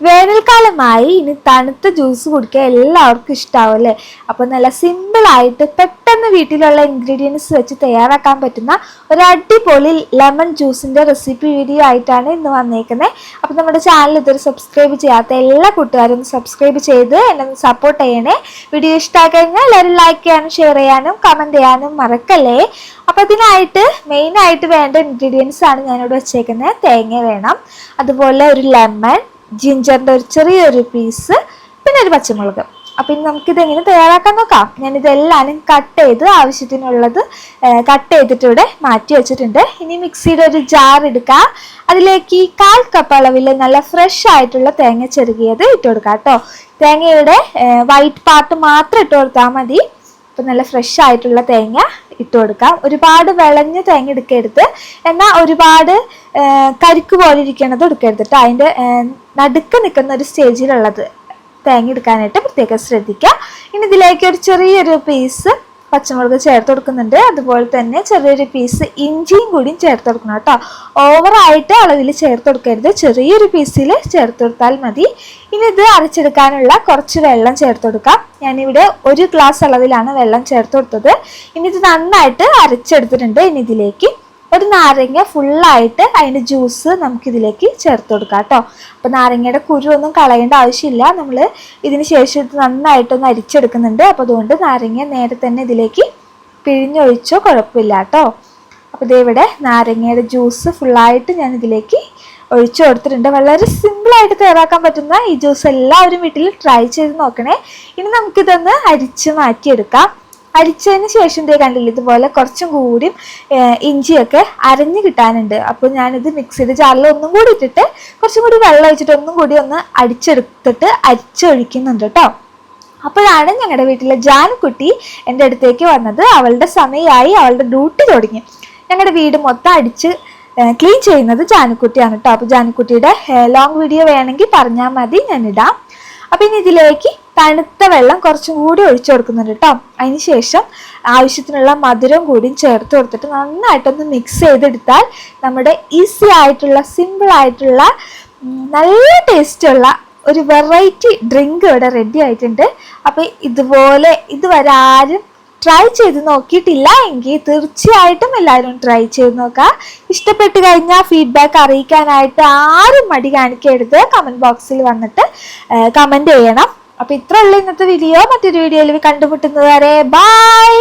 വേനൽക്കാലമായി ഇനി തണുത്ത ജ്യൂസ് കുടിക്കാൻ എല്ലാവർക്കും ഇഷ്ടാവും അല്ലേ അപ്പോൾ നല്ല സിമ്പിളായിട്ട് പെട്ടെന്ന് വീട്ടിലുള്ള ഇൻഗ്രീഡിയൻസ് വെച്ച് തയ്യാറാക്കാൻ പറ്റുന്ന ഒരു അടിപൊളി ലെമൺ ജ്യൂസിന്റെ റെസിപ്പി വീഡിയോ ആയിട്ടാണ് ഇന്ന് വന്നേക്കുന്നത് അപ്പോൾ നമ്മുടെ ചാനൽ ഇതൊരു സബ്സ്ക്രൈബ് ചെയ്യാത്ത എല്ലാ കൂട്ടുകാരും സബ്സ്ക്രൈബ് ചെയ്ത് എന്നെ സപ്പോർട്ട് ചെയ്യണേ. വീഡിയോ ഇഷ്ടമായി കഴിഞ്ഞാൽ എല്ലാവരും ലൈക്ക് ചെയ്യാനും ഷെയർ ചെയ്യാനും കമന്റ് ചെയ്യാനും മറക്കല്ലേ? അപ്പോൾ ഇതിനായിട്ട് മെയിനായിട്ട് വേണ്ട ഇൻഗ്രീഡിയൻസ് ആണ് ഞാനിവിടെ വെച്ചേക്കുന്നത് തേങ്ങ വേണം. അതുപോലെ ഒരു ലെമൺ ജിഞ്ചറിന്റെ ഒരു ചെറിയൊരു പീസ് പിന്നെ ഒരു പച്ചമുളക്. അപ്പം ഇനി നമുക്കിത് എങ്ങനെ തയ്യാറാക്കാൻ നോക്കാം. ഞാൻ ഇതെല്ലാവരും കട്ട് ചെയ്ത് ആവശ്യത്തിനുള്ളത് കട്ട് ചെയ്തിട്ട് ഇവിടെ മാറ്റി വെച്ചിട്ടുണ്ട്. ഇനി മിക്സിയുടെ ഒരു ജാർ എടുക്കുക അതിലേക്ക് ഈ കാൽ കപ്പ് അളവിൽ നല്ല ഫ്രഷ് ആയിട്ടുള്ള തേങ്ങ ചെറുകിയത് ഇട്ട് കൊടുക്കുക കേട്ടോ. തേങ്ങയുടെ വൈറ്റ് പാർട്ട് മാത്രം ഇട്ട് കൊടുത്താൽ മതി. അപ്പം നല്ല ഫ്രഷ് ആയിട്ടുള്ള തേങ്ങ ഇട്ട് കൊടുക്കാം. ഒരുപാട് വിളഞ്ഞ തേങ്ങ എടുക്കരുത്. എന്നാൽ ഒരുപാട് കരിക്ക് പോലെ ഇരിക്കണത് എടുക്കരുത് കേട്ടോ അതിന്റെ നടുക്ക് നിൽക്കുന്ന ഒരു സ്റ്റേജിലുള്ളത് തേങ്ങ എടുക്കാനായിട്ട് പ്രത്യേകം ശ്രദ്ധിക്കുക ഇനി ഇതിലേക്ക് ഒരു ചെറിയൊരു പീസ് പച്ചമുളക് ചേർത്ത് കൊടുക്കുന്നുണ്ട്. അതുപോലെ തന്നെ ചെറിയൊരു പീസ് ഇഞ്ചിയും കൂടിയും ചേർത്ത് കൊടുക്കണം കേട്ടോ. ഓവറായിട്ട് അളവിൽ ചേർത്ത് കൊടുക്കരുത്. ചെറിയൊരു പീസിൽ ചേർത്ത് കൊടുത്താൽ മതി. ഇനി ഇത് അരച്ചെടുക്കാനുള്ള കുറച്ച് വെള്ളം ചേർത്ത് കൊടുക്കാം. ഞാനിവിടെ ഒരു ഗ്ലാസ് അളവിലാണ് വെള്ളം ചേർത്ത് കൊടുത്തത്. ഇനി ഇത് നന്നായിട്ട് അരച്ചെടുത്തിട്ടുണ്ട് ഇനി ഇതിലേക്ക്. ഒരു നാരങ്ങ ഫുള്ളായിട്ട് അതിന്റെ ജ്യൂസ് നമുക്കിതിലേക്ക് ചേർത്ത് കൊടുക്കാം കേട്ടോ. അപ്പോൾ നാരങ്ങയുടെ കുരു ഒന്നും കളയേണ്ട ആവശ്യമില്ല. നമ്മൾ ഇതിന് ശേഷം ഇത് നന്നായിട്ടൊന്ന് അരിച്ചെടുക്കുന്നുണ്ട്. അപ്പോൾ അതുകൊണ്ട് നാരങ്ങ നേരെ തന്നെ ഇതിലേക്ക് പിഴിഞ്ഞൊഴിച്ചോ കുഴപ്പമില്ല കേട്ടോ. അപ്പോൾ ഇവിടെ നാരങ്ങയുടെ ജ്യൂസ് ഫുള്ളായിട്ട് ഞാൻ ഇതിലേക്ക് ഒഴിച്ചു കൊടുത്തിട്ടുണ്ട്. വളരെ സിമ്പിളായിട്ട് തയ്യാറാക്കാൻ പറ്റുന്ന ഈ ജ്യൂസ് എല്ലാവരും വീട്ടിൽ ട്രൈ ചെയ്ത് നോക്കണേ. ഇനി നമുക്കിതൊന്ന് അരിച്ച് മാറ്റിയെടുക്കാം. അരിച്ചതിന് ശേഷം ദേ കണ്ടില്ല ഇതുപോലെ കുറച്ചും കൂടി ഇഞ്ചിയൊക്കെ അരഞ്ഞു കിട്ടാനുണ്ട്. അപ്പോൾ ഞാനിത് മിക്സിയുടെ ജാറിൽ ഒന്നും കൂടി ഇട്ടിട്ട് കുറച്ചും കൂടി വെള്ളം ഒഴിച്ചിട്ട് ഒന്നും കൂടി ഒന്ന് അടിച്ചെടുത്തിട്ട് അരിച്ചൊഴിക്കുന്നുണ്ട് കേട്ടോ അപ്പോഴാണ് ഞങ്ങളുടെ വീട്ടിലെ ജാനുക്കുട്ടി എന്റെ അടുത്തേക്ക് വന്നത്. അവളുടെ സമയമായി അവളുടെ ഡ്യൂട്ടി തുടങ്ങി. ഞങ്ങളുടെ വീട് മൊത്തം അടിച്ച് ക്ലീൻ ചെയ്യുന്നത് ജാനുക്കുട്ടിയാണ് കേട്ടോ അപ്പോൾ ജാനുക്കുട്ടിയുടെ ലോങ് വീഡിയോ വേണമെങ്കിൽ പറഞ്ഞാൽ മതി ഞാനിടാം അപ്പം ഇനി ഇതിലേക്ക് തണുത്ത വെള്ളം കുറച്ചും കൂടി ഒഴിച്ചു കൊടുക്കുന്നുണ്ട് കേട്ടോ അതിന് ശേഷം ആവശ്യത്തിനുള്ള മധുരം കൂടിയും ചേർത്ത് കൊടുത്തിട്ട് നന്നായിട്ടൊന്ന് മിക്സ് ചെയ്തെടുത്താൽ നമ്മുടെ ഈസി ആയിട്ടുള്ള സിമ്പിൾ ആയിട്ടുള്ള നല്ല ടേസ്റ്റുള്ള ഒരു വെറൈറ്റി ഡ്രിങ്ക് ഇവിടെ റെഡി ആയിട്ടുണ്ട്. അപ്പം ഇതുപോലെ ഇതുവരെ ആരും ട്രൈ ചെയ്ത് നോക്കിയിട്ടില്ല എങ്കിൽ തീർച്ചയായിട്ടും എല്ലാവരും ട്രൈ ചെയ്ത് നോക്കുക. ഇഷ്ടപ്പെട്ട് കഴിഞ്ഞാൽ ഫീഡ്ബാക്ക് അറിയിക്കാനായിട്ട് ആരും മടി കാണിക്കരുത്. കമന്റ് ബോക്സിൽ വന്നിട്ട് കമന്റ് ചെയ്യണം. അപ്പോൾ ഇത്ര ഉള്ള ഇന്നത്തെ വീഡിയോ മറ്റൊരു വീഡിയോയിൽ കണ്ടുമുട്ടുന്നത് വരെ ബൈ